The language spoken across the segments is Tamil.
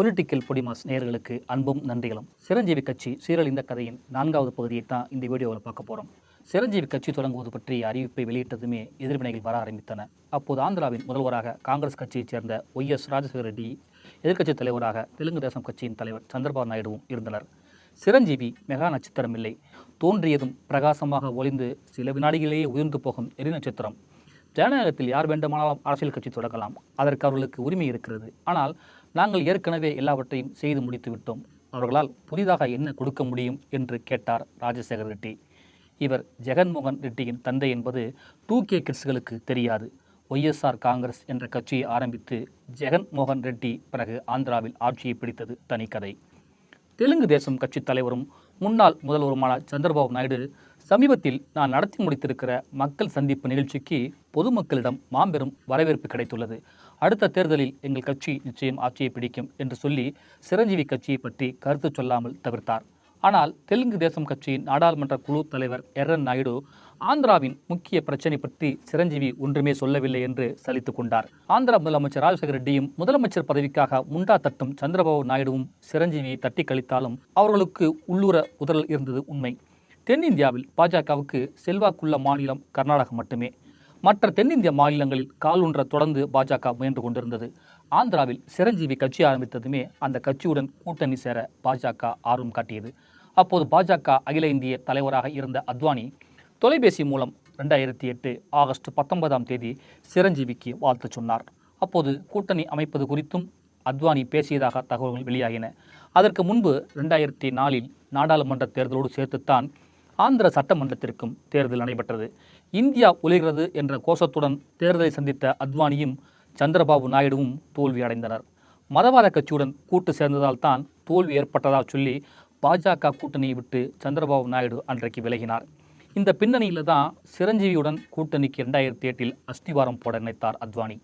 பொலிட்டிக்கல் பொடிமாஸ் நேயர்களுக்கு அன்பும் நன்றிகளும். சிரஞ்சீவி கட்சி சீரழிந்த கதையின் நான்காவது பகுதியை தான் இந்த வீடியோவில் பார்க்க போகிறோம் சிரஞ்சீவி கட்சி தொடங்குவது பற்றிய அறிவிப்பை வெளியிட்டதுமே எதிர்வினைகள் வர ஆரம்பித்தன. அப்போது ஆந்திராவின் முதல்வராக காங்கிரஸ் கட்சியைச் சேர்ந்த ஒய் எஸ் ராஜசேகர ரெட்டி எதிர்க்கட்சித் தலைவராக தெலுங்கு தேசம் கட்சியின் தலைவர் சந்திரபாபு நாயுடுவும் இருந்தனர். சிரஞ்சீவி மெகா நட்சத்திரம் இல்லை. தோன்றியதும் பிரகாசமாக ஒளிந்து சில வினாடிகளிலேயே உயர்ந்து போகும் எரி நட்சத்திரம். ஜனநாயகத்தில் யார் வேண்டுமானாலும் அரசியல் கட்சி தொடங்கலாம். அதற்கு அவர்களுக்கு உரிமை இருக்கிறது. ஆனால் நாங்கள் ஏற்கனவே எல்லாவற்றையும் செய்து முடித்து விட்டோம் அவர்களால் புதிதாக என்ன கொடுக்க முடியும் என்று கேட்டார் ராஜசேகர் ரெட்டி. இவர் ஜெகன்மோகன் ரெட்டியின் தந்தை என்பது டூ கே கிட்ஸ்களுக்கு தெரியாது. ஒய்எஸ்ஆர் காங்கிரஸ் என்ற கட்சியை ஆரம்பித்து ஜெகன் மோகன் ரெட்டி பிறகு ஆந்திராவில் ஆட்சியை பிடித்தது தனிக்கதை. தெலுங்கு தேசம் கட்சி தலைவரும் முன்னாள் முதல்வருமான சந்திரபாபு நாயுடு சமீபத்தில் நான் நடத்தி முடித்திருக்கிற மக்கள் சந்திப்பு நிகழ்ச்சிக்கு பொதுமக்களிடம் மாபெரும் வரவேற்பு கிடைத்துள்ளது. அடுத்த தேர்தலில் எங்கள் கட்சி நிச்சயம் ஆட்சியை பிடிக்கும் என்று சொல்லி சிரஞ்சீவி கட்சியை பற்றி கருத்து சொல்லாமல் தவிர்த்தார். ஆனால் தெலுங்கு தேசம் கட்சியின் நாடாளுமன்ற குழு தலைவர் எர்ரன் நாயுடு ஆந்திராவின் முக்கிய பிரச்சனை பற்றி சிரஞ்சீவி ஒன்றுமே சொல்லவில்லை என்று சலித்துக் கொண்டார். ஆந்திரா முதலமைச்சர் ராஜசேகர ரெட்டியும் முதலமைச்சர் பதவிக்காக முண்டா தட்டும் சந்திரபாபு நாயுடுவும் சிரஞ்சீவியை தட்டி கழித்தாலும் அவர்களுக்கு உள்ளூர உதறல் இருந்தது உண்மை. தென்னிந்தியாவில் பாஜகவுக்கு செல்வாக்குள்ள மாநிலம் கர்நாடகம் மட்டுமே. மற்ற தென்னிந்திய மாநிலங்களில் காலூன்ற தொடர்ந்து பாஜக முயன்று கொண்டிருந்தது. ஆந்திராவில் சிரஞ்சீவி கட்சி ஆரம்பித்ததுமே அந்த கட்சியுடன் கூட்டணி சேர பாஜக ஆர்வம் காட்டியது. அப்போது பாஜக அகில இந்திய தலைவராக இருந்த அத்வானி தொலைபேசி மூலம் ரெண்டாயிரத்தி எட்டு ஆகஸ்ட் பத்தொன்பதாம் தேதி சிரஞ்சீவிக்கு வாழ்த்து சொன்னார். அப்போது கூட்டணி அமைப்பது குறித்தும் அத்வானி பேசியதாக தகவல்கள் வெளியாகின. அதற்கு முன்பு ரெண்டாயிரத்தி நாலில் நாடாளுமன்ற தேர்தலோடு சேர்த்துத்தான் ஆந்திர சட்டமன்றத்திற்கும் தேர்தல் நடைபெற்றது. இந்தியா உலகிறது என்ற கோஷத்துடன் தேர்தலை சந்தித்த அத்வானியும் சந்திரபாபு நாயுடுவும் தோல்வி அடைந்தனர். மதவாத கட்சியுடன் கூட்டு சேர்ந்ததால் தான் தோல்வி ஏற்பட்டதாக சொல்லி பாஜக கூட்டணியை விட்டு சந்திரபாபு நாயுடு அன்றைக்கு விலகினார். இந்த பின்னணியில் தான் சிரஞ்சீவியுடன் கூட்டணிக்கு இரண்டாயிரத்தி எட்டில் அஸ்திவாரம் போட நினைத்தார் அத்வானி.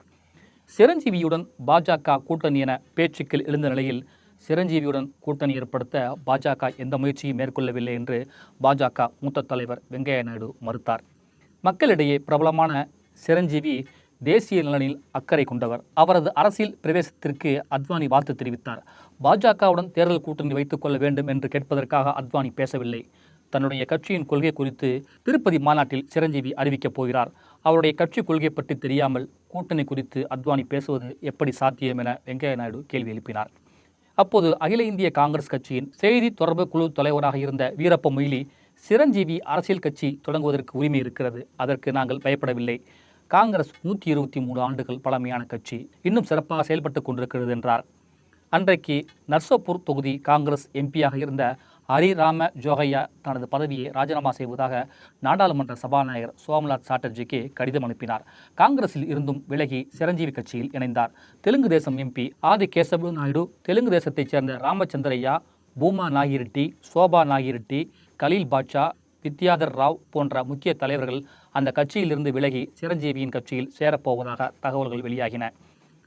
சிரஞ்சீவியுடன் பாஜக கூட்டணி என பேச்சுக்கள் எழுந்த நிலையில் சிரஞ்சீவியுடன் கூட்டணி ஏற்படுத்த பாஜக எந்த முயற்சியும் மேற்கொள்ளவில்லை என்று பாஜக மூத்த தலைவர் வெங்கையா நாயுடு மறுத்தார். மக்களிடையே பிரபலமான சிரஞ்சீவி தேசிய நலனில் அக்கறை கொண்டவர். அவரது அரசியல் பிரவேசத்திற்கு அத்வானி வாழ்த்து தெரிவித்தார். பாஜகவுடன் தேர்தல் கூட்டணி வைத்துக் கொள்ள வேண்டும் என்று கேட்பதற்காக அத்வானி பேசவில்லை. தன்னுடைய கட்சியின் கொள்கை குறித்து திருப்பதி மாநாட்டில் சிரஞ்சீவி அறிவிக்கப் போகிறார். அவருடைய கட்சி கொள்கை பற்றி தெரியாமல் கூட்டணி குறித்து அத்வானி பேசுவது எப்படி சாத்தியம் என வெங்கையா நாயுடு கேள்வி எழுப்பினார். அப்போது அகில இந்திய காங்கிரஸ் கட்சியின் செய்தி தொடர்பு குழு தலைவராக இருந்த வீரப்ப மொய்லி சிரஞ்சீவி அரசியல் கட்சி தொடங்குவதற்கு உரிமை இருக்கிறது. அதற்கு நாங்கள் பயப்படவில்லை. காங்கிரஸ் நூற்றி இருபத்தி மூணு ஆண்டுகள் பழமையான கட்சி. இன்னும் சிறப்பாக செயல்பட்டு கொண்டிருக்கிறது என்றார். அன்றைக்கு நர்சப்பூர் தொகுதி காங்கிரஸ் எம்பியாக இருந்த ஹரிராம ஜோகையா தனது பதவியை ராஜினாமா செய்வதாக நாடாளுமன்ற சபாநாயகர் சோம்நாத் சாட்டர்ஜிக்கு கடிதம் அனுப்பினார். காங்கிரஸில் இருந்தும் விலகி சிரஞ்சீவி கட்சியில் இணைந்தார். தெலுங்கு தேசம் எம்பி ஆதி கேசவ நாயுடு தெலுங்கு தேசத்தைச் சேர்ந்த ராமச்சந்திரையா பூமா நாகிரெட்டி சோபா நாகிரெட்டி கலீல் பாட்ஷா வித்யாதர் ராவ் போன்ற முக்கிய தலைவர்கள் அந்த கட்சியிலிருந்து விலகி சிரஞ்சீவியின் கட்சியில் சேரப்போவதாக தகவல்கள் வெளியாகின.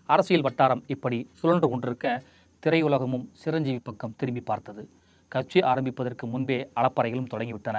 அரசியல் வட்டாரம் இப்படி சுழன்று கொண்டிருக்க திரையுலகமும் சிரஞ்சீவி பக்கம் திரும்பி பார்த்தது. கட்சி ஆரம்பிப்பதற்கு முன்பே அளப்பறைகளும் தொடங்கிவிட்டன.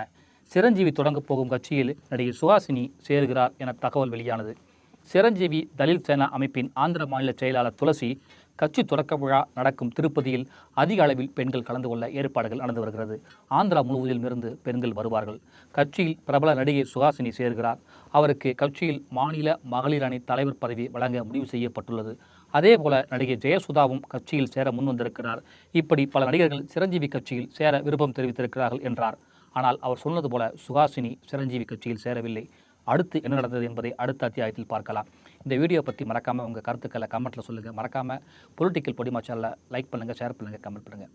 சிரஞ்சீவி தொடங்கப் போகும் கட்சியில் நடிகை சுஹாசினி சேருகிறார் என தகவல் வெளியானது. சிரஞ்சீவி தலித் சேனா அமைப்பின் ஆந்திர மாநில செயலாளர் துளசி கட்சி தொடக்க விழா நடக்கும் திருப்பதியில் அதிக அளவில் பெண்கள் கலந்து கொள்ள ஏற்பாடுகள் நடந்து வருகிறது. ஆந்திரா முழுவதிலும் இருந்து பெண்கள் வருவார்கள். கட்சியில் பிரபல நடிகை சுஹாசினி சேர்கிறார். அவருக்கு கட்சியில் மாநில மகளிர் அணி தலைவர் பதவி வழங்க முடிவு செய்யப்பட்டுள்ளது. அதேபோல நடிகை ஜெயசுதாவும் கட்சியில் சேர முன்வந்திருக்கிறார். இப்படி பல நடிகர்கள் சிரஞ்சீவி கட்சியில் சேர விருப்பம் தெரிவித்திருக்கிறார்கள் என்றார். ஆனால் அவர் சொன்னது போல சுஹாசினி சிரஞ்சீவி கட்சியில் சேரவில்லை. அடுத்து என்ன நடந்தது என்பதை அடுத்த அத்தியாயத்தில் பார்க்கலாம். இந்த வீடியோ பற்றி மறக்காமல் உங்கள் கருத்துக்களை கமெண்ட்டில் சொல்லுங்கள் மறக்காமல் பொலிட்டிக்கல் பொடிமா சேனலை லைக் பண்ணுங்கள் ஷேர் பண்ணுங்கள் கமெண்ட் பண்ணுங்கள்